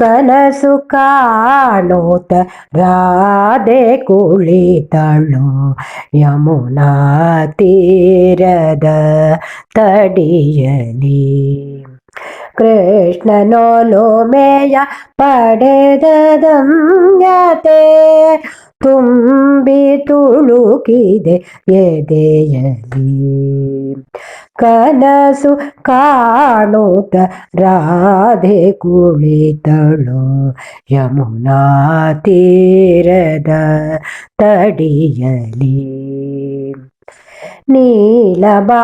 ಕನಸು ಕಾಣೋತ ರಾಧೆ ಕುಳಿತಳು. ಯಮುನಾ ತೀರದ ತಡಿಯಲಿ. ಕೃಷ್ಣನೊಲುಮೆಯ ಪಡೆದ ದಮ್ಯತೆ ತುಂಬಿ ತುಳುಕಿದೆ ಎದೆಯಲಿ ಕನಸು ಕಾಣುತ್ತ ರಾಧೆ ಕುಳಿತಳು ಯಮುನಾ ತೀರದ ತಡಿಯಲಿ നീലബാനലി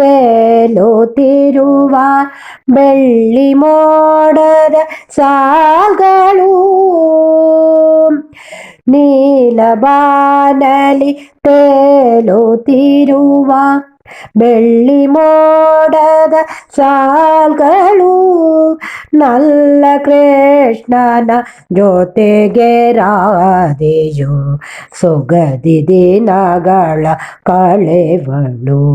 തേലോ തിരുവാ വെള്ളിമോടത സാകളൂ നീലബാനലി തേലോ തിരുവാ വെള്ളിമോടത സാൽകൾ ನಲ್ಲ ಕೃಷ್ಣನ ಜೊತೆಗೆ ರಾಧೆಯು ಸೊಗದಿ ದಿನಗಳ ಕಳೆವಳು.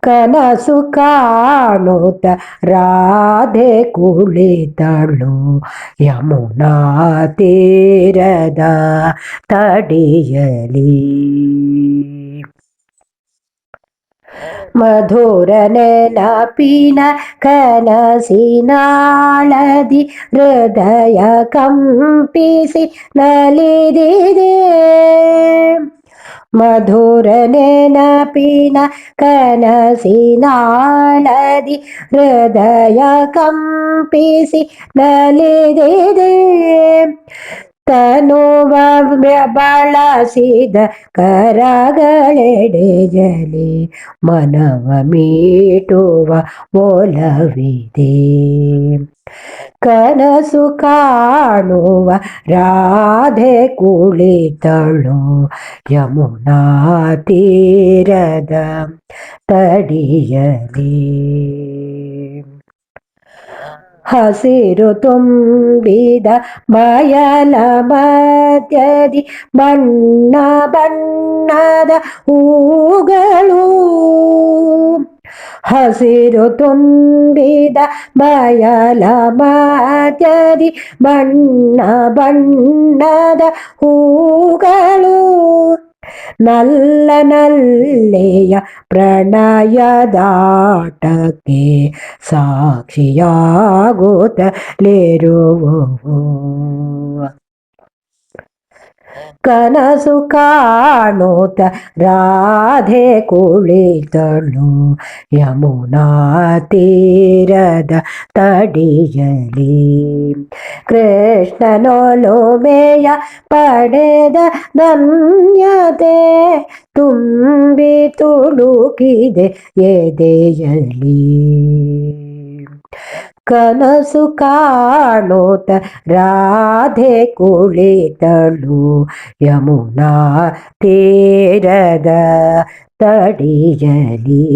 ಕನಸು ಕಾಣುತ್ತ ರಾಧೆ ಕುಳಿತಳು. ಯಮುನಾ ತೀರದ ತಡಿಯಲಿ. ಮಧುರ ನೆನಪಿನ ಕನಸಿನಾಳದಿ ಹೃದಯ ಕಂಪಿಸಿ ನಲಿದಿದೆ ಮಧುರ ನೆನಪಿನ ಕನಸಿನಾಳದಿ ಹೃದಯ ಕಂಪಿಸಿ ನಲಿದಿದೆ ತನುವ ಬಳಸಿದ ಕರಗಳೆಡೆ ಜಲಿ ಮನವ ಮೀಟುವ ಒಲವಿದೆ ಕನಸು ಕಾಣುವ ರಾಧೆ ಕುಳಿತಳು ಯಮುನಾ ತೀರದ ತಡಿಯಲಿ ಹಸಿರು ತುಂಬಿದ ಬಯಲ ಮಧ್ಯದಿ ಬಣ್ಣ ಬಣ್ಣದ ಹೂಗಳು ಹಸಿರು ತುಂಬಿದ ಬಯಲ ಮಧ್ಯದಿ ಬಣ್ಣ ಬಣ್ಣದ ಹೂಗಳು നല്ല നല്ലയ പ്രണയദാട്ടക്കെ സാക്ഷിയാകുതലേരുവോ. ಕನಸು ಕಾಣುತ್ತ ರಾಧೆ ಕುಳಿತಳು. ಯಮುನಾ ತೀರದ ತಡಿಯಲಿ. ಕೃಷ್ಣನೊಲುಮೆಯ ಪಡೆದ ಧನ್ಯತೆ ತುಂಬಿ ತುಳುಕಿದೆ ಎದೆಯಲಿ. ಕನಸು ಕಾಣೋತ ರಾಧೆ ಕುಳಿತಳು. ಯಮುನಾ ತೀರದ ತಡಿಯಲಿ.